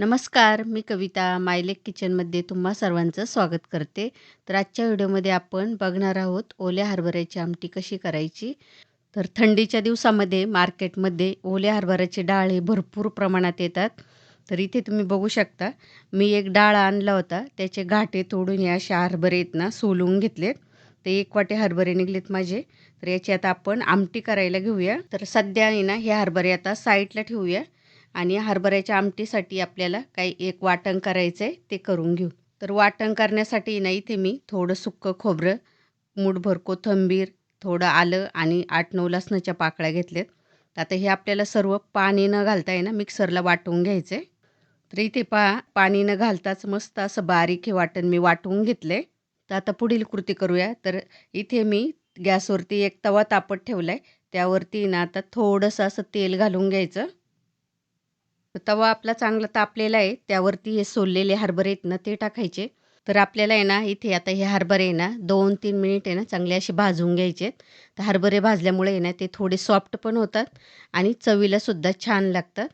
नमस्कार मी कविता मायलेक किचनमध्ये तुम्हा सर्वांचं स्वागत करते. तर आजच्या व्हिडिओमध्ये आपण बघणार आहोत ओल्या हरभऱ्याची आमटी कशी करायची? तर थंडीच्या दिवसामध्ये मार्केटमध्ये ओल्या हरभऱ्याची डाळ हे भरपूर प्रमाणात येतात. तर इथे तुम्ही बघू शकता मी एक डाळ आणला होता त्याचे घाटे तोडून या अशा हरभरे आहेत ना सोलवून घेतलेत ते एक वाटे हरभरे निघलेत माझे. तर याची आता आपण आमटी करायला घेऊया. तर सध्या आहे ना हे हरभरे आता साईडला ठेवूया. आणि हरभऱ्याच्या आमटीसाठी आपल्याला काही एक वाटण करायचं आहे ते करून घेऊ. तर वाटण करण्यासाठी ना इथे मी थोडं सुक्कं खोबरं मूठभर कोथंबीर थोडं आलं आणि आठ नऊ लसणाच्या पाकळ्या घेतल्यात. आता हे आपल्याला सर्व पाणी न घालता आहे ना मिक्सरला वाटून घ्यायचं आहे तर इथे पा पाणी न घालताच मस्त असं बारीक हे वाटण मी वाटून घेतलं तर आता पुढील कृती करूया. तर इथे मी गॅसवरती एक तवा तापत ठेवला आहे त्यावरती ना आता थोडंसं असं तेल घालून घ्यायचं. तवा आपला चांगला तापलेला आहे त्यावरती हे सोललेले हरभरे आहेत ना ते टाकायचे. तर आपल्याला आहे ना इथे आता हे हरभरे आहे ना दोन तीन मिनिट आहे ना चांगले असे भाजून घ्यायचे तर हरभरे भाजल्यामुळे आहे ना ते थोडे सॉफ्ट पण होतात आणि चवीलासुद्धा छान लागतात.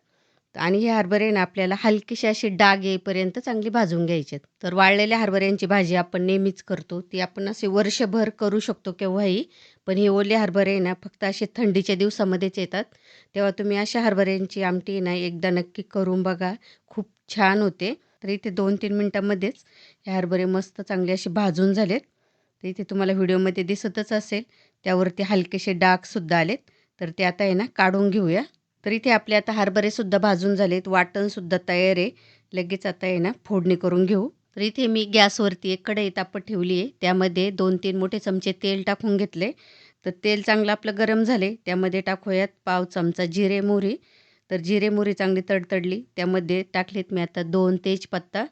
आणि हे हरभरे ना आपल्याला हलकीशी अशी डाग येईपर्यंत चांगली भाजून घ्यायचे तर वाळलेल्या हरभऱ्यांची भाजी आपण नेहमीच करतो. ती आपण असे वर्षभर करू शकतो केव्हाही पण हे ओले हरभरे ना फक्त असे थंडीच्या दिवसामध्येच येतात. तेव्हा तुम्ही अशा हरभऱ्यांची आमटी ना एकदा नक्की करून बघा. खूप छान होते. तर इथे दोन तीन मिनटामध्येच हे हरभरे मस्त चांगले असे भाजून झालेत. तर इथे तुम्हाला व्हिडिओमध्ये दिसतच असेल. त्यावरती हलकेसे डागसुद्धा आलेत. तर ते आता आहे ना काढून घेऊया. तर इथे आपले आता हरभरेसुद्धा भाजून झालेत. वाटणसुद्धा तयार आहे. लगेच आता आहे ना फोडणी करून घेऊ. तर इथे मी गॅसवरती एक कढई तापत ठेवली आहे. त्यामध्ये दोन तीन मोठे चमचे तेल टाकून घेतले. तर तेल चांगलं आपलं गरम झाले. त्यामध्ये टाकूयात पाव चमचा जिरे मोहरी. तर जिरे मोहरी चांगली तडतडली. त्यामध्ये टाकलीत मी आता दोन तेजपत्ता.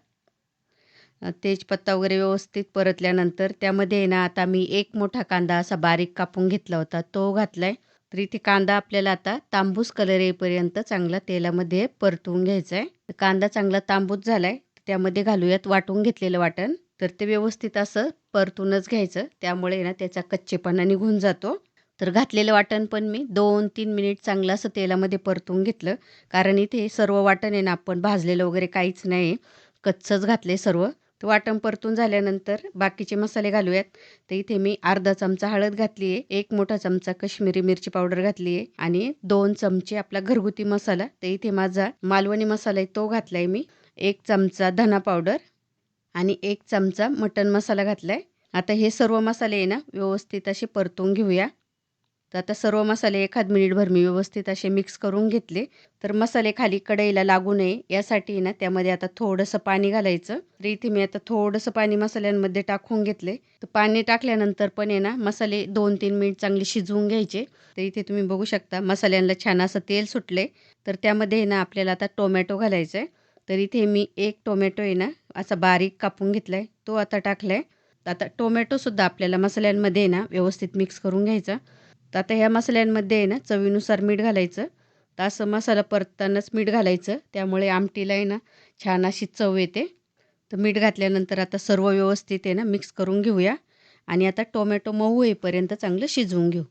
तेजपत्ता वगैरे व्यवस्थित परतल्यानंतर त्यामध्ये ना आता मी एक मोठा कांदा असा बारीक कापून घेतला होता. तो घातला आहे तर इथे कांदा आपल्याला आता तांबूस कलर येईपर्यंत चांगला तेलामध्ये परतवून घ्यायचा आहे कांदा चांगला तांबूस झाला आहे त्यामध्ये घालूयात वाटून घेतलेलं वाटण. तर ते व्यवस्थित असं परतूनच घ्यायचं त्यामुळे ना त्याचा कच्चेपणा निघून जातो. तर घातलेलं वाटण पण मी दोन तीन मिनिट चांगलं असं तेलामध्ये परतून घेतलं. कारण इथे सर्व वाटण आहे ना आपण भाजलेलं वगैरे काहीच नाही. कच्चंच घातले सर्व. तर वाटण परतून झाल्यानंतर बाकीचे मसाले घालूयात. तर इथे मी अर्धा चमचा हळद घातली आहे एक मोठा चमचा कश्मीरी मिरची पावडर घातली आहे आणि दोन चमचे आपला घरगुती मसाला. तर इथे माझा मालवणी मसाला आहे तो घातला आहे मी. एक चमचा धना पावडर आणि एक चमचा मटन मसाला घातला आहे आता हे सर्व मसाले आहे ना व्यवस्थित असे परतून घेऊया. तर आता सर्व मसाले एखाद मिनिटभर मी व्यवस्थित असे मिक्स करून घेतले. तर मसाले खाली कढईला लागू नये यासाठी ना त्यामध्ये आता थोडंसं पाणी घालायचं. तर इथे मी आता थोडंसं पाणी मसाल्यांमध्ये टाकून घेतले. तर पाणी टाकल्यानंतर पण आहे ना मसाले दोन तीन मिनिट चांगले शिजवून घ्यायचे. तर इथे तुम्ही बघू शकता मसाल्यांना छान असं तेल सुटले. तर त्यामध्ये ना आपल्याला आता टोमॅटो घालायचं आहे तर इथे मी एक टोमॅटो आहे ना असा बारीक कापून घेतला आहे तो आता टाकला आहे आता टोमॅटोसुद्धा आपल्याला मसाल्यांमध्ये ना व्यवस्थित मिक्स करून घ्यायचा. तर आता ह्या मसाल्यांमध्ये आहे ना चवीनुसार मीठ घालायचं. तर असं मसाला परततानाच मीठ घालायचं. त्यामुळे आमटीला आहे ना छान अशी चव येते. तर मीठ घातल्यानंतर आता सर्व व्यवस्थित आहे ना मिक्स करून घेऊया. आणि आता टोमॅटो मऊ होईपर्यंत चांगलं शिजवून घेऊ.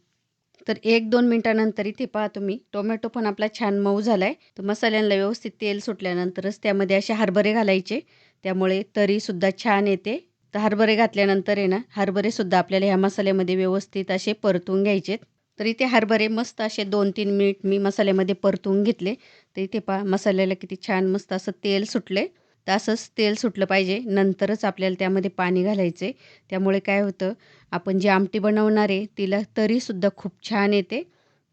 तर एक दोन मिनटानंतर इथे पहा तुम्ही टोमॅटो पण आपला छान मऊ झाला आहे तर मसाल्यांना व्यवस्थित तेल सुटल्यानंतरच त्यामध्ये असे हरभरे घालायचे. त्यामुळे तरीसुद्धा छान येते. तर हरभरे घातल्यानंतर आहे ना हरभरेसुद्धा आपल्याला ह्या मसाल्यामध्ये व्यवस्थित असे परतून घ्यायचेत. तर इथे हरभरे मस्त असे दोन तीन मिनिट मी मसाल्यामध्ये परतून घेतले. तर इथे पहा मसाल्याला किती छान मस्त असं तेल सुटले. तर असंच तेल सुटलं पाहिजे. नंतरच आपल्याला त्यामध्ये पाणी घालायचे त्यामुळे काय होतं आपण जी आमटी बनवणार आहे तिला तरीसुद्धा खूप छान येते.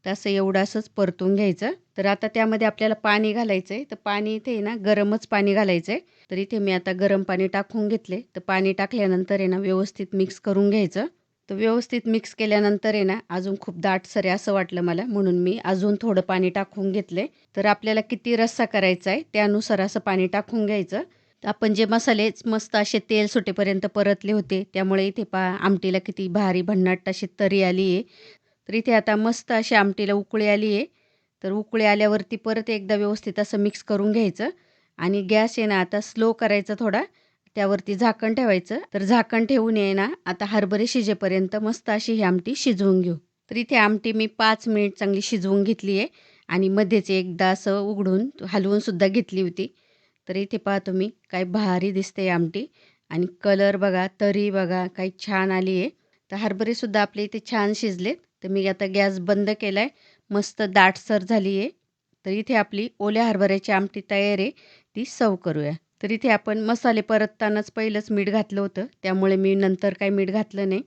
असं एवढं असंच परतून घ्यायचं. तर आता त्यामध्ये आपल्याला पाणी घालायचं आहे तर पाणी इथे ना गरमच पाणी घालायचं आहे तर इथे मी आता गरम पाणी टाकून घेतले. तर पाणी टाकल्यानंतर आहे ना व्यवस्थित मिक्स करून घ्यायचं. तर व्यवस्थित मिक्स केल्यानंतर आहे ना अजून खूप दाटसर आहे असं वाटलं मला. म्हणून मी अजून थोडं पाणी टाकून घेतले तर आपल्याला किती रस्सा करायचा आहे त्यानुसार असं पाणी टाकून घ्यायचं. आपण जे मसाले मस्त असे तेल सुटेपर्यंत परतले होते त्यामुळे इथे पा आमटीला किती भारी भन्नाट अशी तरी आली आहे. तर इथे आता मस्त अशी आमटीला उकळी आली आहे. तर उकळी आल्यावरती परत एकदा व्यवस्थित असं मिक्स करून घ्यायचं. आणि गॅस आहे ना आता स्लो करायचा थोडा. त्यावरती झाकण ठेवायचं. तर झाकण ठेवून ये ना आता हरभरे शिजेपर्यंत मस्त अशी ही आमटी शिजवून घेऊ. तर इथे आमटी मी पाच मिनिट चांगली शिजवून घेतली आहे आणि मध्येच एकदा असं उघडून हलवून सुद्धा घेतली होती. तर इथे पहा तुम्ही काय भारी दिसते आमटी. आणि कलर बघा तरी बघा काही छान आली आहे. तर हरभरेसुद्धा आपले इथे छान शिजलेत. तर मी आता गॅस बंद केला आहे मस्त दाटसर झाली आहे. तर इथे आपली ओल्या हरभऱ्याची आमटी तयार आहे. ती सर्व करूया. तर इथे आपण मसाले परततानाच पहिलंच मीठ घातलं होतं. त्यामुळे मी नंतर काही मीठ घातलं नाही.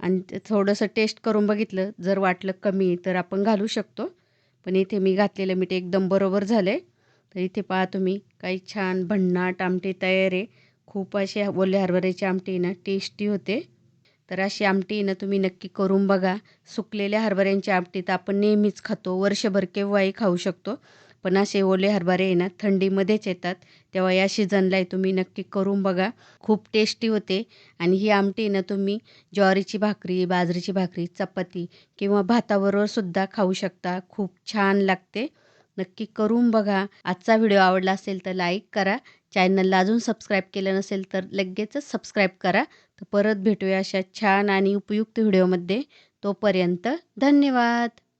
आणि थोडंसं टेस्ट करून बघितलं. जर वाटलं कमी तर आपण घालू शकतो. पण इथे मी घातलेलं मीठ एकदम बरोबर झालं आहे तर इथे पहा तुम्ही काही छान भन्नाट आमटी तयार आहे. खूप असे ओले हरभऱ्याची आमटी ना टेस्टी होते. तर अशी आमटी ना तुम्ही नक्की करून बघा. सुकलेल्या हरभऱ्यांची आमटी तर आपण नेहमीच खातो. वर्षभर केव्हाही खाऊ शकतो. पण असे ओले हरभरे आहे ना थंडीमध्येच येतात. तेव्हा या सीझनलाही तुम्ही नक्की करून बघा. खूप टेस्टी होते. आणि ही आमटी ना तुम्ही ज्वारीची भाकरी बाजरीची भाकरी चपाती किंवा भाताबरोबर सुद्धा खाऊ शकता. खूप छान लागते. नक्की करून बघा. आजचा व्हिडिओ आवडला असेल तर लाईक करा. चॅनलला अजून सबस्क्राईब केलं नसेल तर लगेचच सबस्क्राईब करा. तर परत भेटूया अशा छान आणि उपयुक्त व्हिडिओमध्ये. तोपर्यंत धन्यवाद.